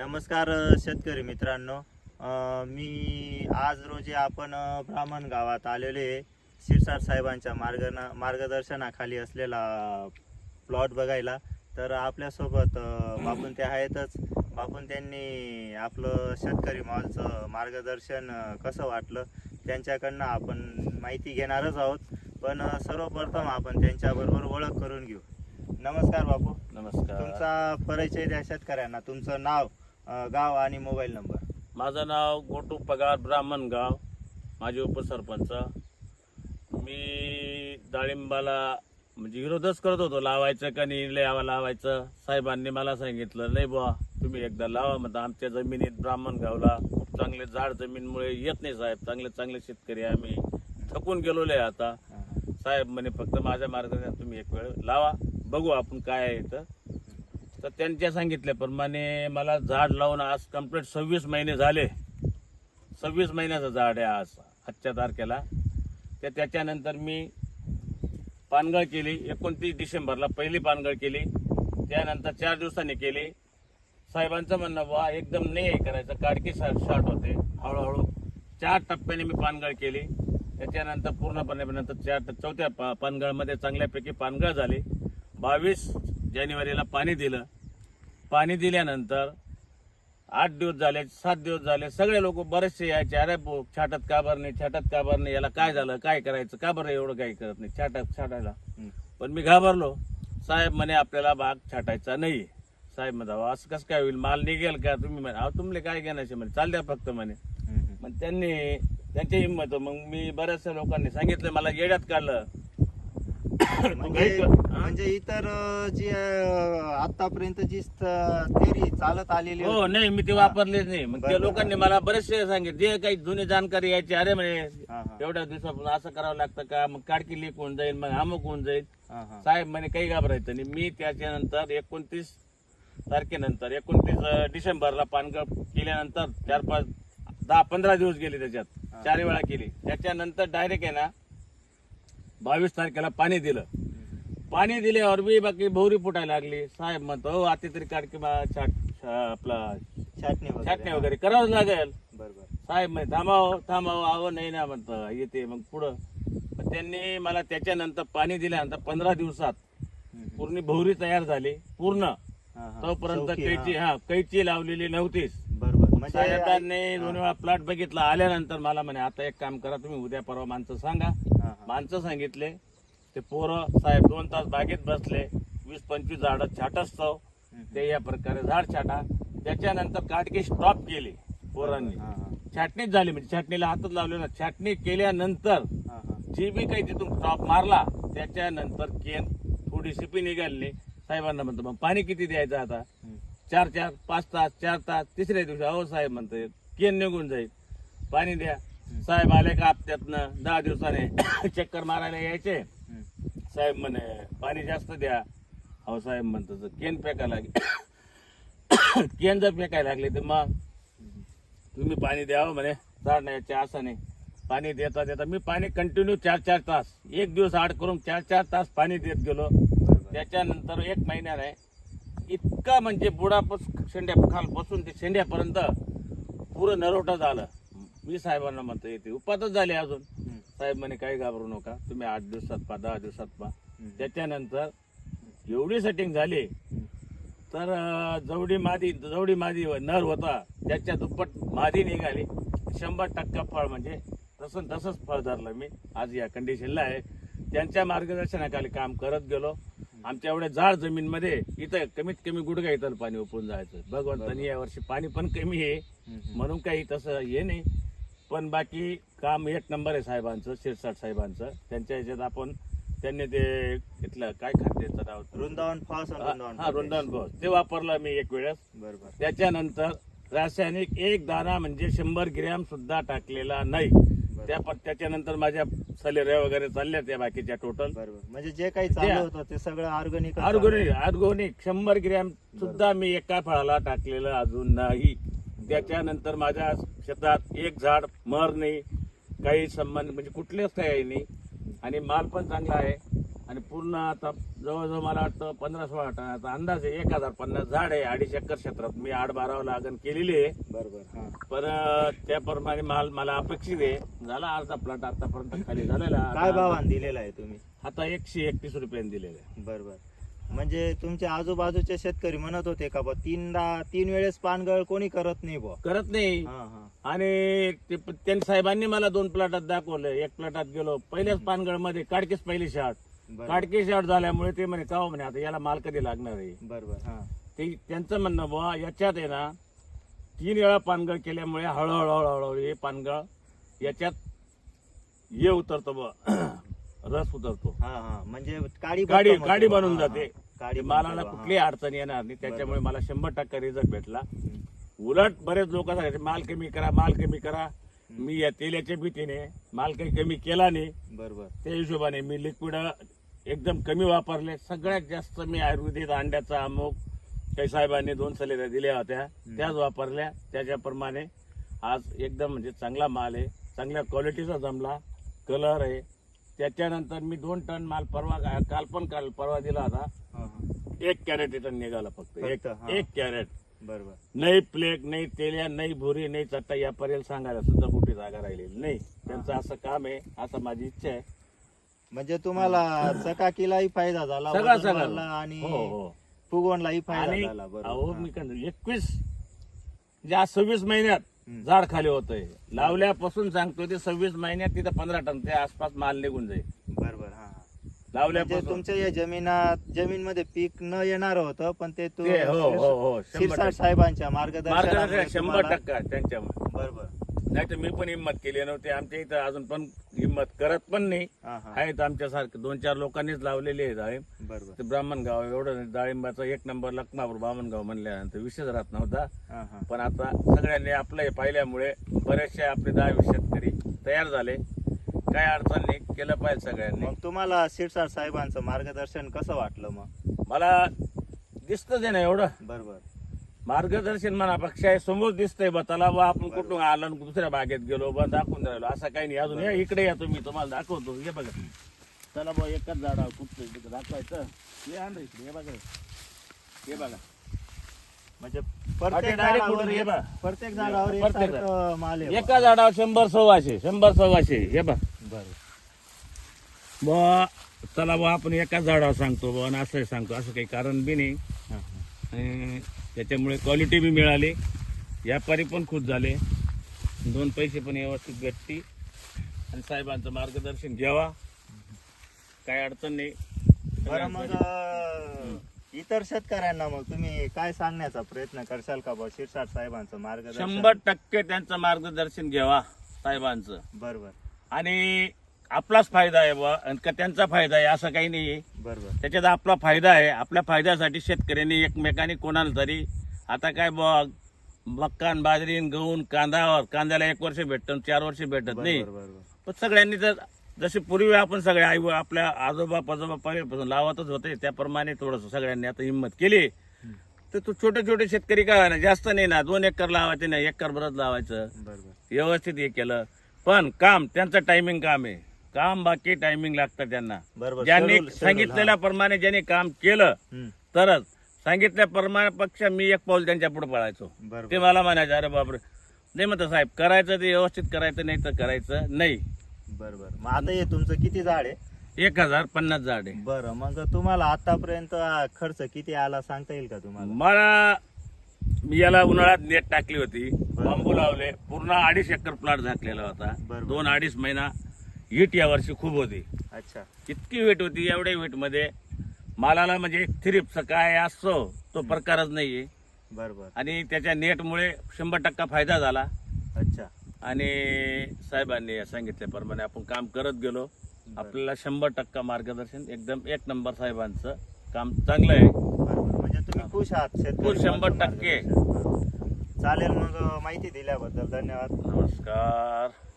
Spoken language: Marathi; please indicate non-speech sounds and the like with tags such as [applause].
नमस्कार शेतकरी मित्रांनो. मी आज रोजी आपण ब्राह्मण गावात आलेले. शिरसाट साहेबांच्या मार्गना मार्गदर्शनाखाली असलेला प्लॉट बघायला. तर आपल्यासोबत बापून ते आहेतच. बापून त्यांनी आपलं शेतकरी मॉलचं मार्गदर्शन कसं वाटलं त्यांच्याकडनं आपण माहिती घेणारच आहोत. पण सर्वप्रथम आपण त्यांच्याबरोबर ओळख करून घेऊ. नमस्कार बापू. नमस्कार. तुमचा परिचय द्या शेतकऱ्यांना. तुमचं नाव? अ, गाव आणि मोबाईल नंबर. माझं नाव गोटू पगार ब्राह्मण गाव माझे उपसरपंच. मी डाळिंबाला म्हणजे विरोधच करत होतो लावायचं का नाही लावा लावायचं. साहेबांनी मला सांगितलं नाही बुवा तुम्ही एकदा लावा म्हणता आमच्या जमिनीत ब्राह्मण गावला खूप चांगले झाड जमीनमुळे येत नाही साहेब चांगले चांगले शेतकरी आहे आम्ही थकून गेलोले आहे आता. साहेब म्हणे फक्त माझ्या मार्गाने तुम्ही एक वेळ लावा बघू आपण काय आहे इथं. तर त्यांच्या सांगितल्याप्रमाणे मला झाड लावून आज कंप्लीट सव्वीस महिने झाले. सव्वीस महिन्याचं झाड आहे आज आजच्या तारखेला. तर त्याच्यानंतर मी पानगळ केली. एकोणतीस डिसेंबरला पहिली पानगळ केली. त्यानंतर चार दिवसांनी केली. साहेबांचं म्हणणं बा एकदम नाही हे करायचं. काडकी शॉर्ट होते. हळूहळू चार टप्प्याने मी पानगळ केली. त्याच्यानंतर पूर्णपणे नंतर चार चौथ्या पा पानगळमध्ये चांगल्यापैकी पानगळ झाली. बावीस जानेवारीला पाणी दिलं. पाणी दिल्यानंतर आठ दिवस झाले सात दिवस झाले सगळे लोक बरेचसे यायचे अरे बो छाटत का बरं नाही छाटत का बरं नाही याला काय झालं काय करायचं का बरं एवढं काही करत नाही छाटत छाटायला. पण मी घाबरलो. साहेब म्हणे आपल्याला बाग छाटायचा नाही. साहेब म्हणा "अहो, असं कसं काय होईल? माल निघेल का? तुम्ही म्हणे अहो तुमले काय घेण्याचे? म्हणे चाल द्या फक्त म्हणे. मग त्यांनी त्यांची हिंमत मग मी बऱ्याचशा लोकांनी सांगितलं मला येड्यात काढलं. [laughs] म्हणजे? म्हणजे इतर जी आतापर्यंत जी थेरी चालत आलेली हो. नाही मी ते. वापरलेच नाही मग त्या. लोकांनी मला बरेचसे सांगितले जे काही जुनी जाणकारी यायची अरे म्हणे. एवढ्या दिवसापासून असं करावं लागतं का मग काडकी लीक होऊन जाईल मग अमुक होऊन जाईल. साहेब म्हणे काही घाबरायचं नाही मी त्याच्यानंतर एकोणतीस तारखेनंतर एकोणतीस डिसेंबरला पानगळ केल्यानंतर चार पाच दहा पंधरा दिवस गेले त्याच्यात. चार वेळा केली त्याच्यानंतर डायरेक्ट आहे ना बावीस तारखेला पाणी दिलं पाणी दिल्यावर बी बाकी भोवरी फुटायला लागली साहेब म्हणतो हो आता तरी छाट छा- आपला छाटणी छाटणी. वगैरे करावंच लागेल बरोबर साहेब म्हणे थांबाव थांबाव आहो नाही ना म्हणतं येते मग पुढं त्यांनी मला त्याच्यानंतर पाणी दिल्यानंतर पंधरा दिवसात. पूर्ण भोवरी तयार झाली पूर्ण. तोपर्यंत कैची हा. कैची लावलेली नव्हतीच बरोबर म्हणजे साहेबांनी दोन वेळा प्लॉट बघितला आल्यानंतर मला म्हणे आता एक काम करा तुम्ही उद्या परवा माणसं सांगा. माणसं सांगितले. ते पोरं साहेब दोन तास बागेत बसले. वीस पंचवीस झाडं छाटस्तव हम्म. ते या प्रकारे झाड छाटा. त्याच्यानंतर काटकी स्टॉप केली पोरांनी. छाटणीच झाली म्हणजे छाटणीला हातच लावले ना छाटणी केल्यानंतर. जी बी काही तिथून स्टॉप मारला त्याच्यानंतर केन थोडी शिपी निघाली. साहेबांना म्हणतो मग पाणी किती द्यायचं आता. चार चार पाच तास चार तास. तिसऱ्या दिवशी अहो साहेब म्हणते केन निघून जाईल. पाणी द्या. साहेब आले का हप्त्यातनं? दहा दिवसाने [coughs] चक्कर मारायला यायचे. साहेब म्हणे पाणी जास्त द्या. अहो साहेब म्हणतो केन फेकायला लागले [coughs] केन जर फेकायला लागले तर मग? तुम्ही पाणी द्यावं म्हणे झाड नाही याच्या असं नाही पाणी देता देता मी पाणी कंटिन्यू चार चार तास. एक दिवस आड करून चार चार तास पाणी देत गेलो. त्याच्यानंतर एक महिन्याने इतका म्हणजे बुडापासून शेंड्या खालपासून ते शेंड्यापर्यंत पुरं नरोटा झालं. मी साहेबांना म्हणतो येते. उपातच झाले अजून. साहेब म्हणे काही घाबरू नका. तुम्ही आठ दिवसात पा दहा दिवसात पा हम्म. त्याच्यानंतर एवढी सेटिंग झाली. तर जवडी मादी जवडी मादी नर होता त्याच्या दुप्पट मादी निघाली. शंभर टक्का फळ म्हणजे तसं तसंच फळ धरलं मी. आज या कंडिशनला आहे. त्यांच्या मार्गदर्शनाखाली काम करत गेलो. आमच्या एवढ्या जाड जमीनमध्ये इथं कमीत कमी गुडघा इथं पाणी उपळून जायचं. भगवंतानी यावर्षी पाणी पण कमी आहे. म्हणून काही तसं हे नाही. पण बाकी काम एक नंबर आहे साहेबांचं शिरसाट साहेबांचं. त्यांच्या ह्याच्यात आपण त्यांनी ते इथलं काय खाद्याचं नाव? होतं? वृंदावन फॉल्स आणि वृंदावन हा वृंदावन बॉस ते वापरलं मी एक वेळेस. बरोबर. त्याच्यानंतर रासायनिक एक दाना म्हणजे शंभर ग्रॅम सुद्धा टाकलेला नाही. त्या त्याच्यानंतर माझ्या सलेऱ्या वगैरे चालल्या त्या बाकीच्या टोटल बरोबर. म्हणजे जे काही चालू होतं ते सगळं ऑर्गॅनिक ऑर्गोनिक ऑर्गोनिक शंभर ग्रॅम सुद्धा मी एका फळाला टाकलेलं अजून नाही. त्याच्यानंतर माझ्या शेतात एक झाड मर नाही काही संबंध म्हणजे कुठलेच काही नाही. आणि माल पण चांगला आहे. आणि पूर्ण आता जवळजवळ मला वाटतं पंधरा सोळा टनाचा अंदाज आहे. एक हजार पन्नास झाड आहे अडीच एकर क्षेत्रात. मी आठ बारा लागण केलेली आहे. बरोबर पण त्याप्रमाणे माल मला अपेक्षित आहे. झाला अर्धा प्लॉट आतापर्यंत खाली झालेला. काय आता- भावान दिलेला आहे तुम्ही? आता एकशे एकतीस रुपयांनी दिलेले आहे. बरोबर. म्हणजे तुमच्या आजूबाजूचे शेतकरी म्हणत होते का बा तीनदा तीन वेळेस पानगळ कोणी करत नाही बुवा करत नाही. हा हा. आणि ते प- त्यांनी साहेबांनी मला दोन प्लॉटात दाखवलं. एक प्लॉटात गेलो. पहिल्याच पानगडमध्ये काडकेच पहिली शाट. काडके शाट झाल्यामुळे ते म्हणे का म्हणे आता याला माल कधी लागणार आहे? बरोबर हा. ते त्यांचं म्हणणं बुवा याच्यात आहे ना तीन वेळा पानगळ केल्यामुळे हळूहळू हळूहळू हे पानगळ याच्यात ये उतरतो बुवा रस उतरतो. हा हा. म्हणजे काडी गाडी बनतो मग गाडी तो. बनून हा, जाते. काडी मालाला बनतो, हा. कुठलीही अडचण येणार नाही. त्याच्यामुळे मला शंभर टक्का रिझल्ट भेटला. उलट बरेच लोक सांगायचे माल कमी करा माल कमी करा. मी या तेलाच्या भीतीने माल काही कमी केला नाही. बरोबर. त्या हिशोबाने मी लिक्विड एकदम कमी वापरले. सगळ्यात जास्त मी आयुर्वेदिक अंड्याचा अमुक काही साहेबांनी दोन सलेऱ्या दिल्या होत्या. त्याच वापरल्या. त्याच्याप्रमाणे आज एकदम म्हणजे चांगला माल आहे. चांगल्या क्वालिटीचा जमला. कलर आहे. त्याच्यानंतर मी दोन टन माल परवा काल पण काल परवा दिला होता. एक कॅरेट रिटर्न निघाला फक्त. एक. एक कॅरेट. बरोबर. नाही प्लेट नाही तेल्या नाही भुरी नाही चट्टा यापर्यंत सांगायला सुद्धा कुठे जागा राहिलेली नाही. त्यांचं असं काम आहे असं माझी इच्छा आहे. म्हणजे तुम्हाला चकाकीलाही फायदा झाला सगळा सगळा. आणि हो हो. फुगवणलाही फायदा झाला अहो बरोबर मी एकवीस आज सव्वीस महिन्यात. झाड खाली होतंय. लावल्यापासून सांगतो ते सव्वीस महिन्यात तिथं पंधरा टन त्या आसपास माल निघून जाईल. बरोबर हा हा. म्हणजे लावल्यापासून तुमच्या या जमिनात जमीन मध्ये पीक न येणार होतं पण ते तू ते हो हो हो शंभर शिरसाट टक्के. साहेबांच्या मार्गदर्शन शंभर टक्का त्यांच्यामुळे. बरोबर. नाही तर मी पण हिंमत केली नव्हती. आमच्या इथं अजून पण हिंमत करत पण नाही. हा हा. आहेत आमच्यासारखे. दोन चार लोकांनीच लावलेले आहेत डाळिंब. बरोबर. ते ब्राह्मण गाव एवढं डाळिंबाचा एक नंबर लखमापूर ब्राह्मण गाव म्हणल्यानंतर विषयच राहत नव्हता. हा हा. पण आता सगळ्यांनी आपलं हे पाहिल्यामुळे बरेचसे आपले दहावी शेतकरी तयार झाले. काय अडचण नाही केलं पाहिजे सगळ्यांनी. मग तुम्हाला शिरसाट साहेबांचं मार्गदर्शन कसं वाटलं मग? मला दिसतच आहे ना एवढं. बरोबर. मार्गदर्शन मनापेक्षा आहे समोर दिसतंय बा त्याला बा आपण कुठून आलो आणि दुसऱ्या बागेत गेलो बा दाखवून राहिलो. असं काही नाही. अजून या इकडे या तुम्ही तुम्हाला दाखवतो. हे बघा. चला बा एकच झाड कुठचं दाखवायचं. हे आण रे इकडे, हे बघा. हे बघा. म्हणजे प्रत्येक झाडावर. प्रत्येक झाडावर प्रत्येक एकसारखं माल आहे एका झाडावर शंभर सव्वाशे शंभर सव्वाशे. हे बघ. बरोबर बा चला बा आपण एकाच झाडावर सांगतो बा आणि असं सांगतो. असं काही कारण बी नाही. त्याच्यामुळे क्वालिटी बी मिळाली. व्यापारी पण खुश झाले. दोन पैसे पण व्यवस्थित भेटती आणि साहेबांचं मार्गदर्शन घ्यावा. काय अडचण नाही. बरं मग इतर शेतकऱ्यांना मग तुम्ही काय सांगण्याचा प्रयत्न करशाल का बा? शिरसाट साहेबांचं मार्गदर्शन? शंभर टक्के त्यांचं मार्गदर्शन घ्यावा साहेबांचं. बरोबर आणि आपलाच फायदा आहे बा आणि का त्यांचा फायदा आहे असं काही नाही बरोबर. त्याच्यात आपला फायदा आहे. आपल्या फायद्यासाठी शेतकऱ्यांनी एकमेकांनी कोणाला तरी आता काय बघ मक्कान बाजरीन गहून कांदावर कांद्याला एक वर्ष भेटतं चार वर्ष भेटत नाही. पण सगळ्यांनी तर जसे पूर्वी आपण सगळे आई आपल्या आजोबा पजोबा पहिल्यापासून लावतच होते त्याप्रमाणे थोडस सगळ्यांनी आता हिंमत केली. तर तो छोटे छोटे शेतकरी काय ना जास्त नाही ना दोन एकर लावायचे नाही एकर भरत लावायचं. बरोबर. व्यवस्थित हे केलं. पण काम त्यांचं टायमिंग काम आहे. काम बाकी टायमिंग लागतं त्यांना. बरोबर. ज्यांनी schedule- schedule, सांगितलेल्याप्रमाणे ज्यांनी काम केलं. हम्म. तरच. सांगितल्याप्रमाणे पेक्षा मी एक पाऊल त्यांच्या पुढे पळायचो. ते बरोबर मला म्हणायचे अरे बापरे. नाही म्हणतो साहेब करायचं ते व्यवस्थित करायचं नाही तर करायचं नाही. बरोबर. मग आता हे तुमचं किती झाड आहे? एक हजार पन्नास झाड आहे. बरं मग तुम्हाला आतापर्यंत खर्च किती आला सांगता येईल का तुम्हाला? मला मी याला उन्हाळ्यात नेट टाकली होती. बांबू लावले. पूर्ण अडीच एकर प्लॉट झाकलेला होता. बरोबर. दोन अडीच महिना हीट या वर्षी खूप होती. अच्छा. इतकी वेट होती एवढ्या वेटमध्ये मालाला म्हणजे थ्रिप्स काय असतो तो प्रकारच नाहीये. बरोबर. आणि त्याच्या नेटमुळे शंभर टक्का फायदा झाला. अच्छा. आणि साहेबांनी सांगितल्याप्रमाणे आपण काम करत गेलो. आपल्याला शंभर टक्का मार्गदर्शन एकदम एक नंबर साहेबांचं काम चांगलं आहे. म्हणजे तुम्ही खुश आहात शेतकरी खुश, शंभर. टक्के. चालेल मग माहिती दिल्याबद्दल धन्यवाद. नमस्कार.